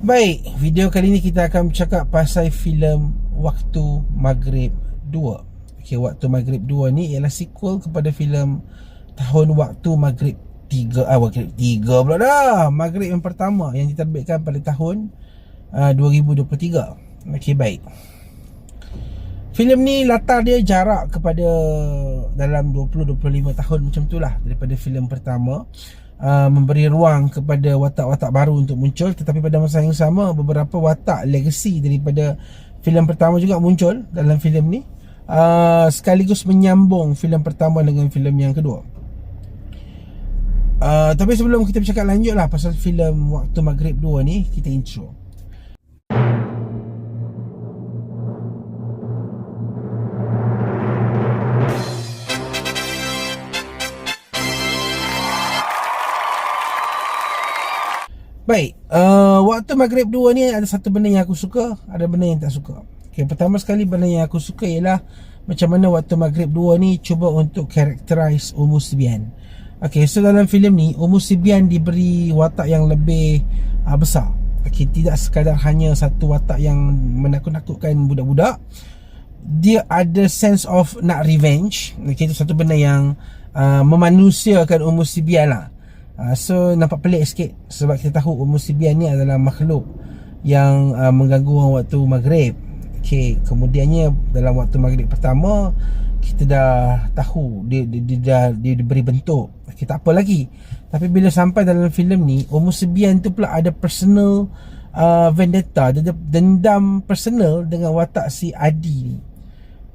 Baik, video kali ni kita akan bercakap pasal filem Waktu Maghrib 2. Okey, Waktu Maghrib 2 ni ialah sequel kepada filem Tahun Waktu Maghrib 3. Ah, Maghrib 3 pula dah. Maghrib yang pertama yang diterbitkan pada tahun uh, 2023. Okey, baik. Filem ni latar dia jarak kepada dalam 20-25 tahun macam tu lah daripada filem pertama. Uh, memberi ruang kepada watak-watak baru untuk muncul. Tetapi pada masa yang sama beberapa watak legacy daripada filem pertama juga muncul dalam filem ni. Uh, sekaligus menyambung filem pertama dengan filem yang kedua. Uh, tapi sebelum kita bercakap lanjut lah pasal filem Waktu Maghrib 2 ni kita intro Baik, uh, waktu Maghrib 2 ni ada satu benda yang aku suka, ada benda yang tak suka. Okay, pertama sekali benda yang aku suka ialah macam mana waktu Maghrib 2 ni cuba untuk characterize Umu Sibian. Okay, so dalam filem ni Umu Sibian diberi watak yang lebih uh, besar. Okay, tidak sekadar hanya satu watak yang menakut-nakutkan budak-budak. Dia ada sense of nak revenge. Okay, itu satu benda yang uh, memanusiakan Umu Sibian lah. Uh, so nampak pelik sikit sebab kita tahu Ummu Sibian ni adalah makhluk yang uh, mengganggu orang waktu maghrib. Okey, kemudiannya dalam waktu maghrib pertama kita dah tahu dia dia, dia dah dia diberi bentuk. Okey, tak apa lagi. Tapi bila sampai dalam filem ni, Ummu Sibian tu pula ada personal uh, vendetta, dia ada dendam personal dengan watak si Adi ni.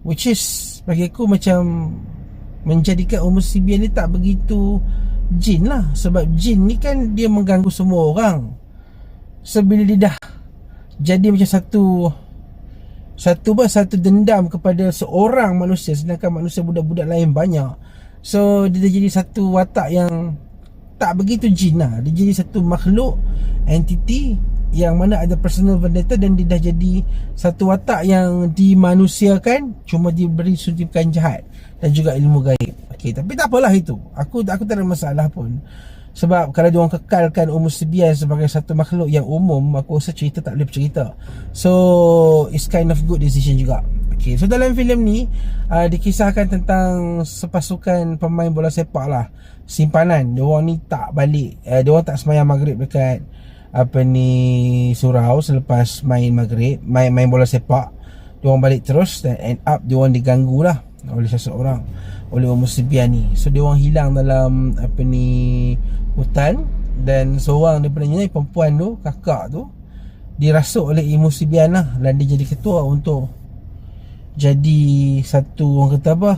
Which is bagi aku macam menjadikan Ummu Sibian ni tak begitu jin lah. Sebab jin ni kan dia mengganggu semua orang. Sebila dia dah jadi macam satu satu bah satu dendam kepada seorang manusia sedangkan manusia budak-budak lain banyak. So dia jadi satu watak yang tak begitu jin lah. Dia jadi satu makhluk entiti yang mana ada personal vendetta dan dia dah jadi satu watak yang dimanusiakan cuma diberi suntikan jahat dan juga ilmu gaib Okey, tapi tak apalah itu. Aku aku tak ada masalah pun. Sebab kalau dia orang kekalkan umur sebian sebagai satu makhluk yang umum, aku rasa cerita tak boleh bercerita. So, it's kind of good decision juga. Okey, so dalam filem ni uh, dikisahkan tentang sepasukan pemain bola sepak lah. Simpanan, dia orang ni tak balik. Uh, dia orang tak semayang maghrib dekat apa ni surau selepas main maghrib, main main bola sepak. Dia orang balik terus dan end up dia orang diganggu lah oleh seseorang oleh orang Musibian ni so dia orang hilang dalam apa ni hutan dan seorang daripada ni perempuan tu kakak tu dirasuk oleh Imu Sibian lah dan dia jadi ketua untuk jadi satu orang kata apa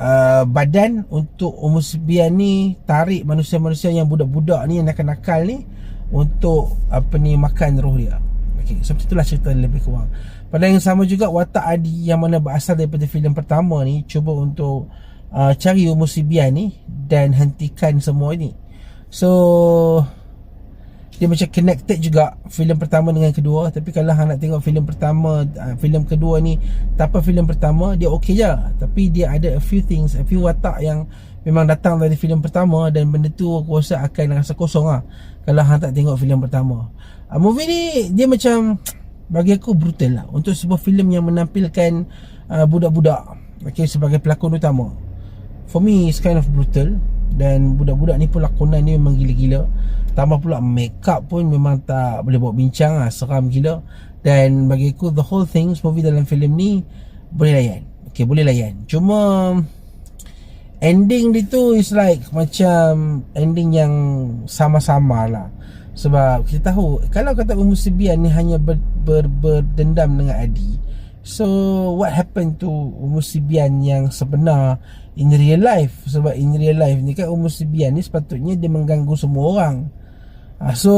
uh, badan untuk Imu Sibian ni tarik manusia-manusia yang budak-budak ni yang nakal-nakal ni untuk apa ni makan roh dia Okay, seperti itulah cerita lebih kurang pada yang sama juga watak Adi yang mana berasal daripada filem pertama ni cuba untuk uh, cari umur Sibian ni dan hentikan semua ini. So dia macam connected juga filem pertama dengan kedua. Tapi kalau hang nak tengok filem pertama uh, filem kedua ni tanpa filem pertama dia okey je. Tapi dia ada a few things a few watak yang memang datang dari filem pertama dan benda tu aku rasa akan rasa kosong lah kalau hang tak tengok filem pertama. Uh, movie ni dia macam bagi aku brutal lah untuk sebuah filem yang menampilkan uh, budak-budak. Okay, sebagai pelakon utama. For me it's kind of brutal dan budak-budak ni pun lakonan ni memang gila-gila. Tambah pula make up pun memang tak boleh buat bincang lah seram gila. Dan bagi aku the whole thing movie dalam filem ni boleh layan. Okay, boleh layan. Cuma ending dia tu is like macam ending yang sama-sama lah. Sebab kita tahu kalau kata Ummu Sibian ni hanya ber, ber, berdendam dengan Adi So what happened to Ummu Sibian yang sebenar in real life? Sebab in real life ni kan Ummu Sibian ni sepatutnya dia mengganggu semua orang. Ha, So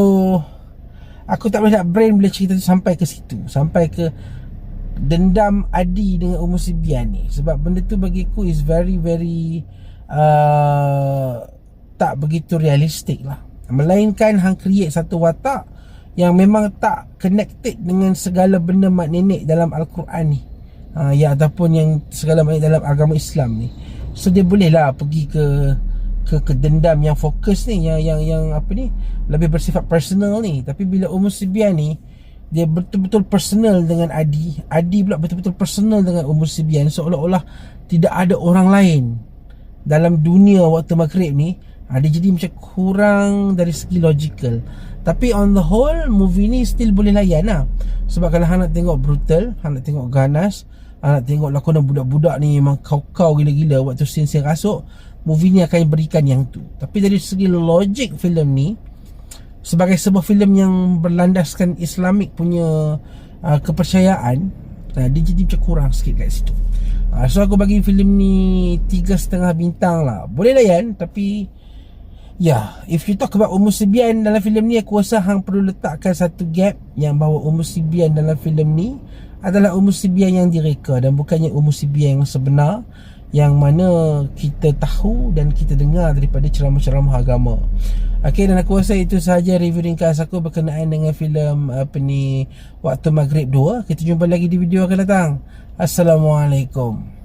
Aku tak boleh nak brain bila cerita tu sampai ke situ. Sampai ke dendam Adi dengan Ummu Sibian ni. Sebab benda tu bagi aku is very very uh, Tak begitu realistik lah. Melainkan hang create satu watak Yang memang tak connected dengan segala benda mak nenek dalam Al-Quran ni. Ha, Ya ataupun yang segala mak dalam agama Islam ni. So dia boleh lah pergi ke ke dendam yang fokus ni yang yang yang apa ni lebih bersifat personal ni. Tapi bila Ummu Sibian ni dia betul-betul personal dengan Adi. Adi pula betul-betul personal dengan Ummu Sibian. Seolah-olah tidak ada orang lain dalam dunia waktu maghrib ni ha, dia jadi macam kurang dari segi logical. Tapi on the whole movie ni still boleh layan lah. Sebab kalau hang nak tengok brutal hang nak tengok ganas hang nak tengok lakonan budak-budak ni memang kau-kau gila-gila waktu scene-scene rasuk movie ni akan berikan yang tu. Tapi dari segi logik filem ni sebagai sebuah filem yang berlandaskan islamik punya uh, kepercayaan uh, dia jadi macam kurang sikit kat situ. Uh, so aku bagi filem ni tiga setengah bintang lah. Boleh layan tapi Ya, yeah, if you talk about Ummu Sibian dalam filem ni aku rasa hang perlu letakkan satu gap yang bahawa Ummu Sibian dalam filem ni adalah Ummu Sibian yang direka dan bukannya Ummu Sibian yang sebenar yang mana kita tahu dan kita dengar daripada ceramah-ceramah agama. Okey dan aku rasa itu sahaja review ringkas aku berkenaan dengan filem apa ni Waktu Maghrib 2. Kita jumpa lagi di video akan datang. Assalamualaikum.